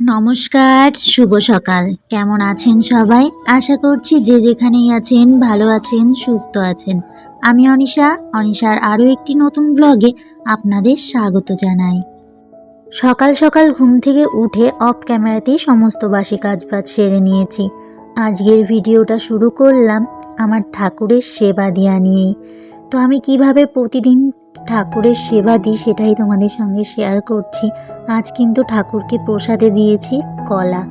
নমস্কার, শুভ সকাল। কেমন আছেন সবাই? আশা করছি যে যেখানেই আছেন, ভালো আছেন, সুস্থ আছেন। আমি অনিশা। অনিশার আরও একটি নতুন ব্লগে আপনাদের স্বাগত জানাই। সকাল সকাল ঘুম থেকে উঠে অফ ক্যামেরাতেই সমস্ত বাসি কাজবাজ সেরে নিয়েছি। আজকের ভিডিওটা শুরু করলাম আমার ঠাকুরের সেবা দেওয়া নিয়েই। তো আমি কীভাবে প্রতিদিন ঠাকুরের সেবা দিই সেটাই তোমাদের সঙ্গে শেয়ার করছি। আজ কিন্তু ঠাকুরকে প্রসাদে দিয়েছি কলা।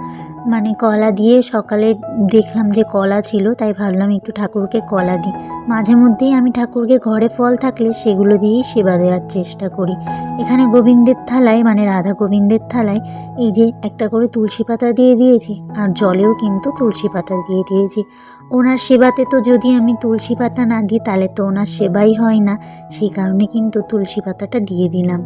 মানে কলা দিয়ে সকালে দেখলাম যে কলা ছিল, তাই ভাবলাম একটু ঠাকুরকে কলা দিই। মাঝে মধ্যেই আমি ঠাকুরকে ঘরে ফল থাকলে সেগুলো দিয়েই সেবা দেওয়ার চেষ্টা করি। এখানে গোবিন্দের থালায় মানে রাধা গোবিন্দের থালায়, এই যে একটা করে তুলসী পাতা দিয়ে দিয়েছি, আর জলেও কিন্তু তুলসী পাতা দিয়ে দিয়েছি। ওনার সেবাতে তো যদি আমি তুলসী পাতা না দিই, তাহলে তো ওনার সেবাই হয় না। সেই কারণে কিন্তু তুলসী পাতাটা দিয়ে দিলাম।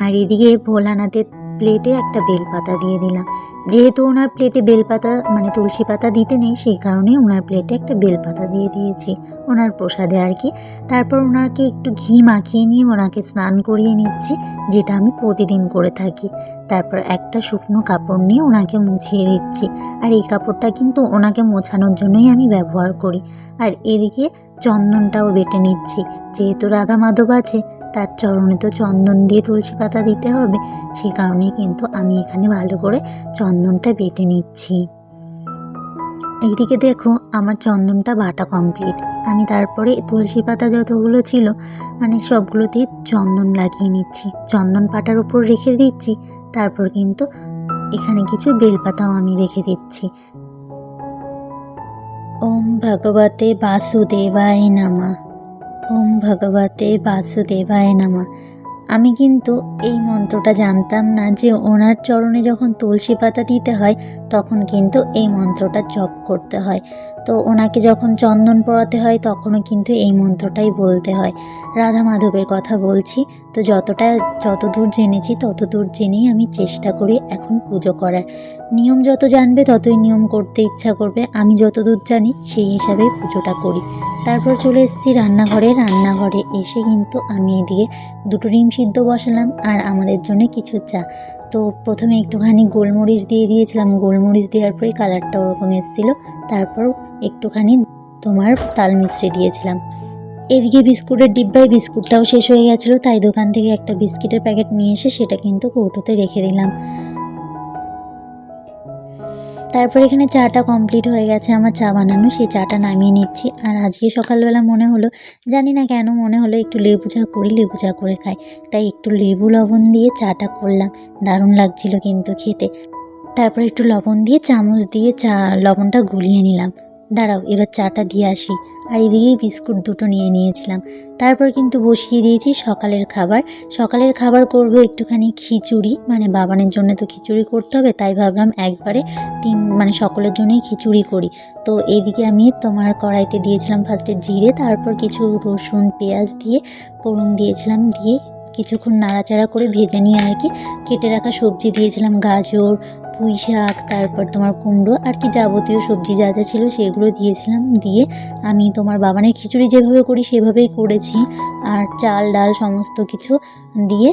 আর এদিকে ভোলানাথের প্লেটে একটা বেলপাতা দিয়ে দিলাম। যেহেতু ওনার প্লেটে বেলপাতা মানে তুলসী পাতা দিতে নেই, সেই কারণে ওনার প্লেটে একটা বেলপাতা দিয়ে দিয়েছি। ওনার প্রসাদে আর কি। তারপর ওনাকে একটু ঘি মাখিয়ে নিয়ে ওনাকে স্নান করিয়ে নিচ্ছি, যেটা আমি প্রতিদিন করে থাকি। তারপর একটা শুকনো কাপড় নিয়ে ওনাকে মুছিয়ে দিচ্ছি। আর এই কাপড়টা কিন্তু ওনাকে মোছানোর জন্যই আমি ব্যবহার করি। আর এদিকে চন্দনটাও বেটে নিচ্ছি। যেহেতু রাধা মাধব আছে তার চরণে তো চন্দন দিয়ে তুলসী পাতা দিতে হবে। সে কারণে কিন্তু আমি এখানে ভালো করে চন্দনটা বেটে নিচ্ছি। এইদিকে দেখো, আমার চন্দনটা বাটা কমপ্লিট আমি তারপরে তুলসী পাতা যতগুলো ছিল মানে সবগুলোতে চন্দন লাগিয়ে নিচ্ছি। চন্দন পাটার উপর রেখে দিচ্ছি, তারপর কিন্তু এখানে কিছু বেলপাতাও আমি রেখে দিচ্ছি। ওম ভগবতে বাসুদেবায় নামা। ওম ভগবতে বাসুদেবায় নামা। আমি কিন্তু এই মন্ত্রটা জানতাম না যে ওনার চরণে যখন তুলসী পাতা দিতে হয়, তখন কিন্তু এই মন্ত্রটা জপ করতে হয়। তো ওনাকে যখন চন্দন পড়াতে হয়, তখনও কিন্তু এই মন্ত্রটাই বলতে হয়। রাধা মাধবের কথা বলছি তো যতটা যত দূর জেনেছি তত দূর জেনেই আমি চেষ্টা করি এখন পুজো করার। নিয়ম যত জানবে ততই নিয়ম করতে ইচ্ছা করবে। আমি যত দূর জানি সেই হিসাবেই পুজোটা করি। তারপর চলে এসেছি রান্নাঘরে। রান্নাঘরে এসে কিন্তু আমি এদিকে দুটো ডিম সিদ্ধ বসালাম আর আমাদের জন্য কিছু চা। তো প্রথমে একটুখানি গোলমরিচ দিয়ে দিয়েছিলাম। গোলমরিচ দেওয়ার পরে কালারটা ওরকম এসেছিল। তারপর একটুখানি তোমার তাল মিশ্রি দিয়েছিলাম। এদিকে বিস্কুটের ডিব্বায় বিস্কুটটাও শেষ হয়ে গেছিল, তাই দোকান থেকে একটা বিস্কিটের প্যাকেট নিয়ে এসে সেটা কিন্তু কৌটোতে রেখে দিলাম। তারপর এখানে চাটা কমপ্লিট হয়ে গেছে, আমার চা বানানো, সেই চাটা নামিয়ে নিচ্ছি। আর আজকে সকালবেলা মনে হলো, জানি না কেন মনে হলো একটু লেবু চা করি, লেবু চা করে খাই। তাই একটু লেবু লবণ দিয়ে চাটা করলাম, দারুণ লাগছিল কিন্তু খেতে। তারপর একটু লবণ দিয়ে চামচ দিয়ে চা, লবণটা গুলিয়ে নিলাম। দাঁড়াও, এবার চাটা দিয়ে আসি। আর এদিকেই বিস্কুট দুটো নিয়ে নিয়েছিলাম। তারপর কিন্তু বসিয়ে দিয়েছি সকালের খাবার। সকালের খাবার করব একটুখানি খিচুড়ি। মানে বাবানের জন্য তো খিচুড়ি করতে হবে, তাই ভাবলাম একবারে তিন মানে সকলের জন্যই খিচুড়ি করি। তো এইদিকে আমি তোমার কড়াইতে দিয়েছিলাম ফার্স্টে জিরে, তারপর কিছু রসুন, পেঁয়াজ দিয়ে ফোড়ন দিয়েছিলাম। দিয়ে কিছুক্ষণ নাড়াচাড়া করে ভেজে নিয়ে আর কি কেটে রাখা সবজি দিয়েছিলাম, গাজর পুঁই শাক, তারপর তোমার কুমড়ো আর কি যাবতীয় সবজি যা যা ছিল সেগুলো দিয়েছিলাম। দিয়ে আমি তোমার বাবানের খিচুড়ি যেভাবে করি সেভাবেই করেছি। আর চাল, ডাল সমস্ত কিছু দিয়ে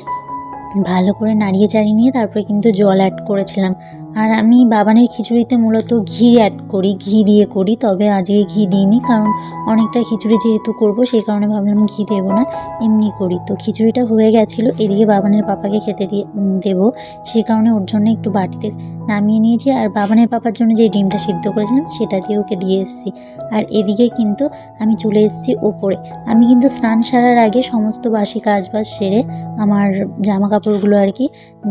ভালো করে নাড়িয়ে চাড়িয়ে নিয়ে তারপরে কিন্তু জল অ্যাড করেছিলাম। আর আমি বাবানের খিচুড়িতে মূলত ঘি অ্যাড করি, ঘি দিয়ে করি, তবে আজকে ঘি দিইনি কারণ অনেকটা খিচুড়ি যেহেতু করব সেই কারণে ভাবলাম ঘি দেবো না, এমনি করি। তো খিচুড়িটা হয়ে গেছিল, এদিকে বাবানের পাপাকে খেতে দিয়ে দেবো সেই কারণে ওর জন্য একটু বাটিতে নামিয়ে নিয়েছি আর বাবানের পাপার জন্য যে ডিমটা সিদ্ধ করেছিলাম সেটা দিয়ে ওকে দিয়ে এসেছি। আর এদিকে কিন্তু আমি চলে এসেছি ওপরে। আমি কিন্তু স্নান সারার আগে সমস্ত বাসি কাজ বাজ সেরে আমার জামা কাপড়গুলো আর কি,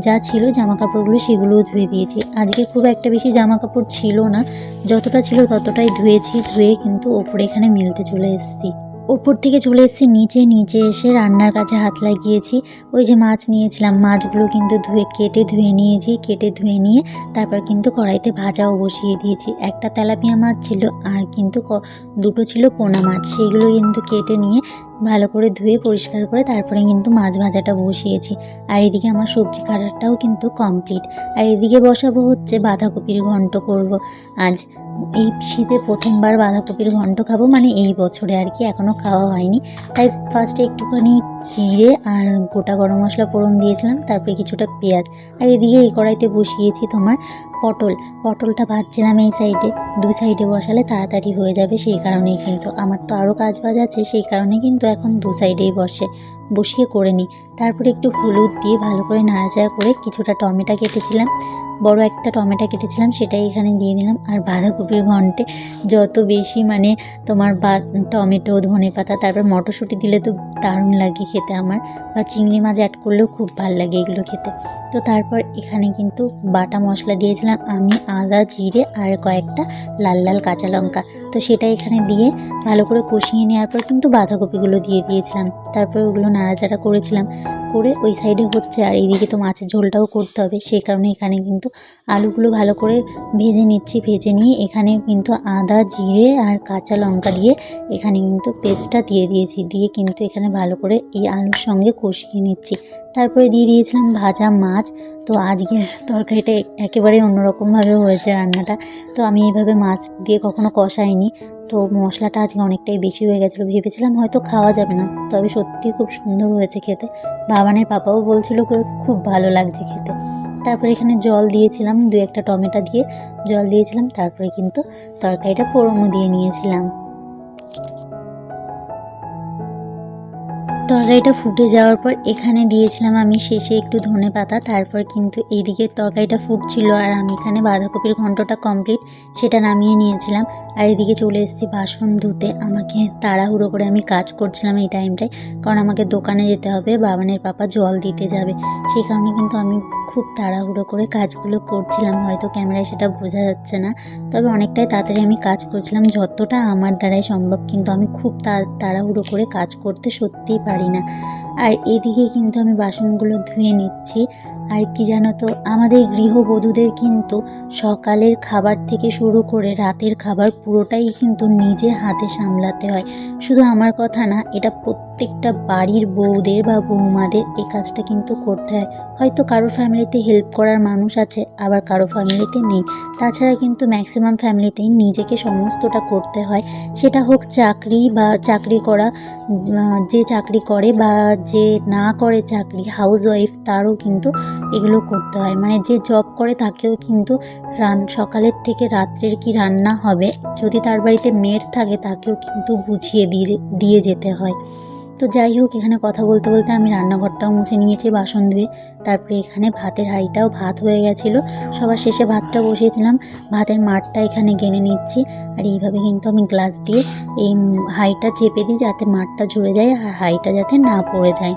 যা ছিল জামা কাপড়গুলো সেগুলোও ধুয়ে দিয়েছি। আজকে খুব একটা বেশি জামা কাপড় ছিল না। যতটা ছিল ততটাই ধুয়েছি, ধুয়ে কিন্তু ওপরে এখানে মিলতে চলে এসেছি। ওপর থেকে চলে এসেছি নিচে নিচে এসে রান্নার কাছে হাত লাগিয়েছি। ওই যে মাছ নিয়েছিলাম, মাছগুলো কিন্তু ধুয়ে, কেটে ধুয়ে নিয়েছি, কেটে ধুয়ে নিয়ে তারপর কিন্তু কড়াইতে ভাজাও বসিয়ে দিয়েছি। একটা তেলাপিয়া মাছ ছিল আর কিন্তু দুটো ছিল পোনা মাছ। সেইগুলো কিন্তু কেটে নিয়ে ভালো করে ধুয়ে পরিষ্কার করে তারপরে কিন্তু মাছ ভাজাটা বসিয়েছি। আর এদিকে আমার সবজি কাটাটাও কিন্তু কমপ্লিট। আর এদিকে বসাবো হচ্ছে বাঁধাকপির ঘন্ট করব। আজ এই শীতে প্রথমবার বাঁধাকপির ঘন্ট খাব মানে এই বছরে আর কি এখনও খাওয়া হয়নি। তাই ফার্স্টে একটুখানি জিরে আর গোটা গরম মশলা ফোড়ন দিয়েছিলাম, তারপরে কিছুটা পেঁয়াজ। আর এদিকে এই কড়াইতে বসিয়েছি তোমার পটল। পটলটা ভাজছিলাম এই সাইডে দুই সাইডে বসালে তাড়াতাড়ি হয়ে যাবে, সেই কারণেই কিন্তু। আমার তো আরও কাজ বাজ আছে, সেই কারণে কিন্তু এখন দু সাইডেই বসে, বসিয়ে করে নিই। তারপরে একটু হলুদ দিয়ে ভালো করে নাড়াচাড়া করে কিছুটা টমেটো কেটেছিলাম। বড় একটা টমেটো কেটেছিলাম, সেটাই এখানে দিয়ে দিলাম। আর বাঁধাকপির ঘন্টে যত বেশি মানে তোমার বা, টমেটো, ধনে পাতা, তারপর মটরশুঁটি দিলে তো দারুণ লাগে খেতে আমার। বা চিংড়ি মাছ অ্যাড করলেও খুব ভালো লাগে এগুলো খেতে। তো তারপর এখানে কিন্তু বাটা মশলা দিয়েছিলাম, আমি, আদা, জিরে আর কয়েকটা লাল লাল কাঁচা লঙ্কা। তো সেটা এখানে দিয়ে ভালো করে কষিয়ে নেওয়ার পর কিন্তু বাঁধাকপিগুলো দিয়ে দিয়েছিলাম। তারপর ওগুলো নাড়াচাড়া করেছিলাম। করে ওই সাইডে হচ্ছে আর এইদিকে তো মাছের ঝোলটাও করতে হবে, সেই কারণে এখানে কিন্তু আলুগুলো ভালো করে ভেজে নিচ্ছি, ভেজে নিয়ে এখানে কিন্তু আদা, জিরে আর কাঁচা লঙ্কা দিয়ে এখানে কিন্তু পেস্টটা দিয়ে দিয়েছি, দিয়ে কিন্তু এখানে ভালো করে এই আলুর সঙ্গে কষিয়ে নিচ্ছি। তারপরে দিয়ে দিয়েছিলাম ভাজা মাছ। তো আজকের তরকারিটা একেবারে অন্যরকমভাবে হয়েছে রান্নাটা। তো আমি এইভাবে মাছ দিয়ে কখনো কষাইনি। তো মশলাটা আজকে অনেকটাই বেশি হয়ে গেছিল। ভেবেছিলাম হয়তো খাওয়া যাবে না। তবে সত্যি খুব সুন্দর হয়েছে খেতে। বাবানের পাপাও বলছিল খুব ভালো লাগছে খেতে। তারপরে এখানে জল দিয়েছিলাম দু একটা টমেটো দিয়ে। জল দিয়েছিলাম, তারপরে কিন্তু তরকারিটা পোড়মো দিয়ে নিয়েছিলাম। তরকারিটা ফুটে যাওয়ার পর এখানে দিয়েছিলাম আমি শেষে একটু ধনে পাতা, তারপর কিন্তু এইদিকে তরকারিটা ফুটছিল আর আমি এখানে বাঁধাকপির ঘন্টটা কমপ্লিট সেটা নামিয়ে নিয়েছিলাম। আর এদিকে চলে এসেছি বাসন ধুতে। আমাকে তাড়াহুড়ো করে আমি কাজ করছিলাম এই টাইমটায় কারণ আমাকে দোকানে যেতে হবে, বাবানের পাপা জল দিতে যাবে। সেই কারণে কিন্তু আমি খুব তাড়াহুড়ো করে কাজগুলো করছিলাম, হয়তো ক্যামেরায় সেটা বোঝা যাচ্ছে না। তবে অনেকটাই তাড়াতাড়ি আমি কাজ করছিলাম, যতটা আমার দ্বারাই সম্ভব। কিন্তু আমি খুব তাড়াহুড়ো করে কাজ করতে সত্যিই পারি না। আর এদিকে কিন্তু আমি বাসনগুলো ধুয়ে নিচ্ছি। আর কি জানো তো, আমাদের গৃহবধূদের কিন্তু সকালের খাবার থেকে শুরু করে রাতের খাবার পুরোটাই কিন্তু নিজে হাতে সামলাতে হয়। শুধু আমার কথা না, এটা প্রত্যেকটা বাড়ির বউদের বা বৌমাদের এই কাজটা কিন্তু করতে হয়। হয়তো কারও ফ্যামিলিতে হেল্প করার মানুষ আছে, আবার কারও ফ্যামিলিতে নেই। তাছাড়া কিন্তু ম্যাক্সিমাম ফ্যামিলিতেই নিজেকে সমস্তটা করতে হয়। সেটা হোক চাকরি বা চাকরি করা যে চাকরি করে বা যে না করে চাকরি হাউস ওয়াইফ তারও কিন্তু এগুলো করতে হয়। মানে যে জব করে তাকেও কিন্তু রান, সকালের থেকে রাত্রের কি রান্না হবে, যদি তার বাড়িতে মেড থাকে তাকেও কিন্তু বুঝিয়ে দিয়ে দিয়ে যেতে হয়। তো যাই হোক, এখানে কথা বলতে বলতে আমি রান্নাঘরটাও মুছে নিয়েছি, বাসন ধুয়ে। তারপরে এখানে ভাতের হাঁড়িটাও ভাত হয়ে গেছিল। সবার শেষে ভাতটা বসিয়েছিলাম। ভাতের মাঠটা এখানে গেনে নিচ্ছি। আর এইভাবে কিন্তু আমি গ্লাস দিয়ে এই হাঁড়িটা চেপে দিই যাতে মাঠটা ঝরে যায় আর হাঁড়িটা যাতে না পড়ে যায়।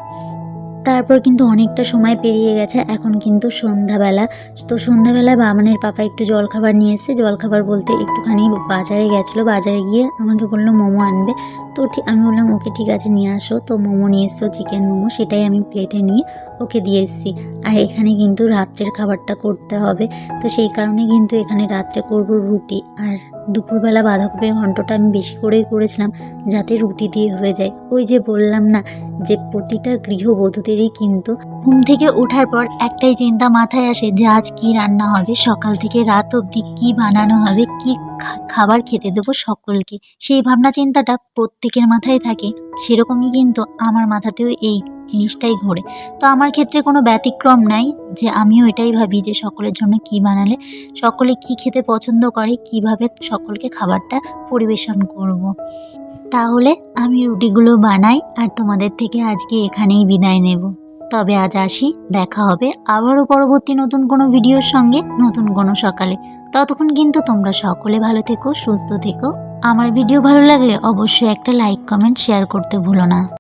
তারপর কিন্তু অনেকটা সময় পেরিয়ে গেছে, এখন কিন্তু সন্ধ্যাবেলা। তো সন্ধ্যাবেলায় বাবানের পাপা একটু জলখাবার নিয়ে এসেছে, জলখাবার বলতে একটুখানি বাজারে গেছিল, বাজারে গিয়ে আমাকে বলল মোমো আনবে। তো ঠিক, আমি বললাম, ওকে ঠিক আছে, নিয়ে আসো। তো মোমো নিয়ে এসছো, চিকেন মোমো, সেটাই আমি প্লেটে নিয়ে ওকে দিয়ে এসেছি। আর এখানে কিন্তু রাত্রের খাবারটা করতে হবে। তো সেই কারণে কিন্তু এখানে রাত্রে করব রুটি। আর দুপুরবেলা বাঁধাকপির ঘন্টটা আমি বেশি করেই করেছিলাম, যাতে রুটি দিয়ে হয়ে যায়। ওই যে বললাম না যে প্রতিটা গৃহবধূদেরই কিন্তু ঘুম থেকে ওঠার পর একটাই চিন্তা মাথায় আসে যে আজ কি রান্না হবে, সকাল থেকে রাত অবধি কি বানানো হবে, কি খাবার খেতে দেবো সকলকে সেই ভাবনা চিন্তাটা প্রত্যেকের মাথায় থাকে, সেরকমই কিন্তু আমার মাথাতেও এই জিনিসটাই ঘোরে তো আমার ক্ষেত্রে কোনো ব্যতিক্রম নাই যে আমিও এটাই ভাবি যে সকলের জন্য কি বানালে, সকলে কি খেতে পছন্দ করে, কীভাবে সকলকে খাবারটা পরিবেশন করব। তাহলে আমি রুটিগুলো বানাই আর তোমাদের থেকে আজকে এখানেই বিদায় নেব। তবে আজ আসি, দেখা হবে আবারও পরবর্তী নতুন কোনো ভিডিওর সঙ্গে, নতুন কোনো সকালে। ততক্ষণ কিন্তু তোমরা সকলে ভালো থেকো, সুস্থ থেকো। আমার ভিডিও ভালো লাগলে অবশ্যই একটা লাইক, কমেন্ট, শেয়ার করতে ভুলো না।